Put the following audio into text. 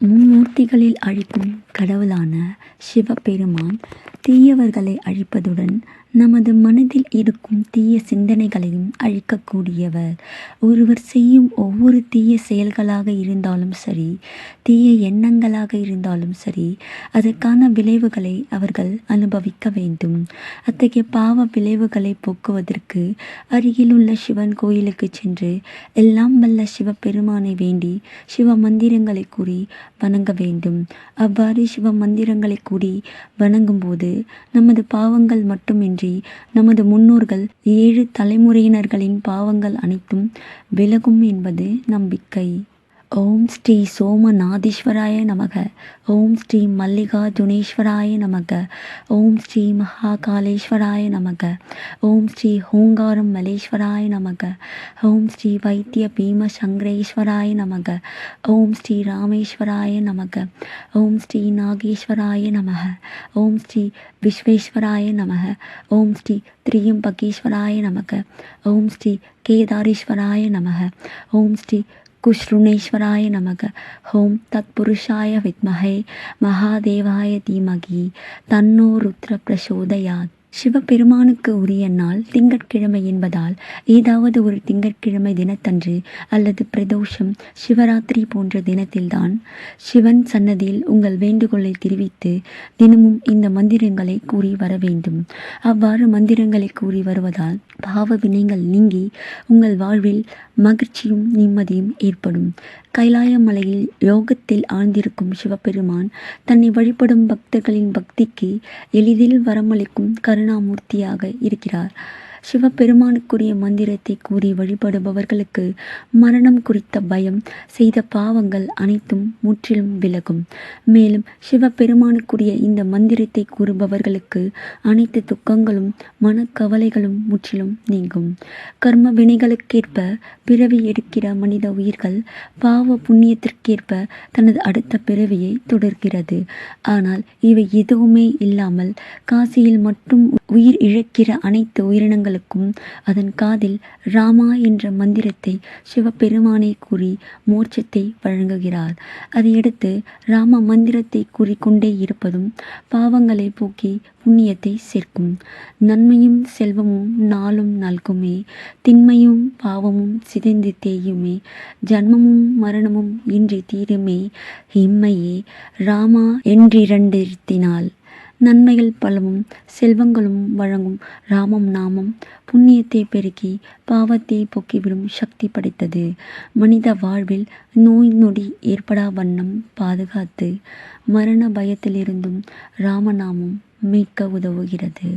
மும்மூர்த்திகளில் அழிக்கும் கடவுளான சிவபெருமான் தீயவர்களை அழிப்பதுடன் நமது மனதில் இருக்கும் தீய சிந்தனைகளையும் அழிக்கக்கூடியவர். ஒருவர் செய்யும் ஒவ்வொரு தீய செயல்களாக இருந்தாலும் சரி, தீய எண்ணங்களாக இருந்தாலும் சரி, அதற்கான விளைவுகளை அவர்கள் அனுபவிக்க வேண்டும். அத்தகைய பாவ விளைவுகளைப் போக்குவதற்கு அருகிலுள்ள சிவன் கோயிலுக்கு சென்று எல்லாம் வல்ல சிவபெருமானை வேண்டி சிவ மந்திரங்களை கூறி வணங்க வேண்டும். அவ்வாறு சிவ மந்திரங்களை கூறி வணங்கும்போது நமது பாவங்கள் மட்டுமின்றி நமது முன்னோர்கள் ஏழு தலைமுறையினர்களின் பாவங்கள் அனைத்தும் விலகும் என்பது நம்பிக்கை. ஓம் ஸ்ரீ சோமநாதீஸ்வராய நமக ஓம் ஸ்ரீ மல்லிகார்ஜுனேஸ்வராய நமக ஓம் ஸ்ரீ மகாகாலேஸ்வராய நமக ஓம் ஸ்ரீ ஓங்காரம் மலேஸ்வராய நமக ஓம் ஸ்ரீ வைத்திய பீமசங்கரேஸ்வராய நமக ஓம் ஸ்ரீ ராமேஸ்வராய நமக ஓம் ஸ்ரீ நாகேஸ்வராய நமக ஓம் ஸ்ரீ விஸ்வேஸ்வராய நமக ஓம் ஸ்ரீ திரியம்பகேஸ்வராய நமக ஓம் ஸ்ரீ கேதாரீஸ்வராய நமக ஓம் ஸ்ரீ குஷ்ருணேஸ்வராய நமக ஹோம் தத் புருஷாய வித்மஹே மகாதேவாய தீமகி தன்னோ ருத்ர பிரசோதயாத். சிவபெருமானுக்கு உரிய நாள் திங்கட்கிழமை என்பதால் ஏதாவது ஒரு திங்கட்கிழமை தினத்தன்று அல்லது பிரதோஷம் சிவராத்திரி போன்ற தினத்தில்தான் சிவன் சன்னதியில் உங்கள் வேண்டுகோளை தெரிவித்து தினமும் இந்த மந்திரங்களை கூறி வர வேண்டும். அவ்வாறு மந்திரங்களை கூறி வருவதால் பாவ வினைகள் நீங்கி உங்கள் வாழ்வில் மகிழ்ச்சியும் நிம்மதியும் ஏற்படும். கைலாய மலையில் யோகத்தில் ஆழ்ந்திருக்கும் சிவபெருமான் தன்னை வழிபடும் பக்தர்களின் பக்திக்கு எளிதில் வரமளிக்கும் கருணாமூர்த்தியாக இருக்கிறார். சிவபெருமானுக்குரிய மந்திரத்தை கூறி வழிபடுபவர்களுக்கு மரணம் குறித்த பயம், செய்த பாவங்கள் அனைத்தும் முற்றிலும் விலகும். மேலும் சிவபெருமானுக்குரிய இந்த மந்திரத்தை கூறுபவர்களுக்கு அனைத்து துக்கங்களும், மனக்கவலைகளும் முற்றிலும் நீங்கும். கர்ம வினைகளுக்கேற்ப பிறவி எடுக்கிற மனித உயிர்கள் பாவ புண்ணியத்திற்கேற்ப தனது அடுத்த பிறவியை தொடர்கிறது. ஆனால் இவை எதுவுமே இல்லாமல் காசியில் மட்டும் உயிர் இழக்கிற அனைத்து உயிரினங்களுக்கும் அதன் காதில் ராமா என்ற மந்திரத்தை சிவபெருமானை கூறி மோட்சத்தை வழங்குகிறார். அதையடுத்து ராம மந்திரத்தை கூறிக்கொண்டே இருப்பதும் பாவங்களை போக்கி புண்ணியத்தை சேர்க்கும். நன்மையும் செல்வமும் நாளும் நல்குமே திண்மையும் பாவமும் சிதைந்து தேயுமே ஜன்மமும் மரணமும் இன்றி தீருமே இம்மையே ராமா என்றிரண்டிருத்தினால். நன்மைகள் பலவும் செல்வங்களும் வழங்கும் ராமம் நாமம் புண்ணியத்தை பெருக்கி பாவத்தை போக்கிவிடும் சக்தி படைத்தது. மனித வாழ்வில் நோய் நொடி ஏற்படா வண்ணம் பாதுகாத்து மரண பயத்திலிருந்தும் ராமநாமம் மீட்க உதவுகிறது.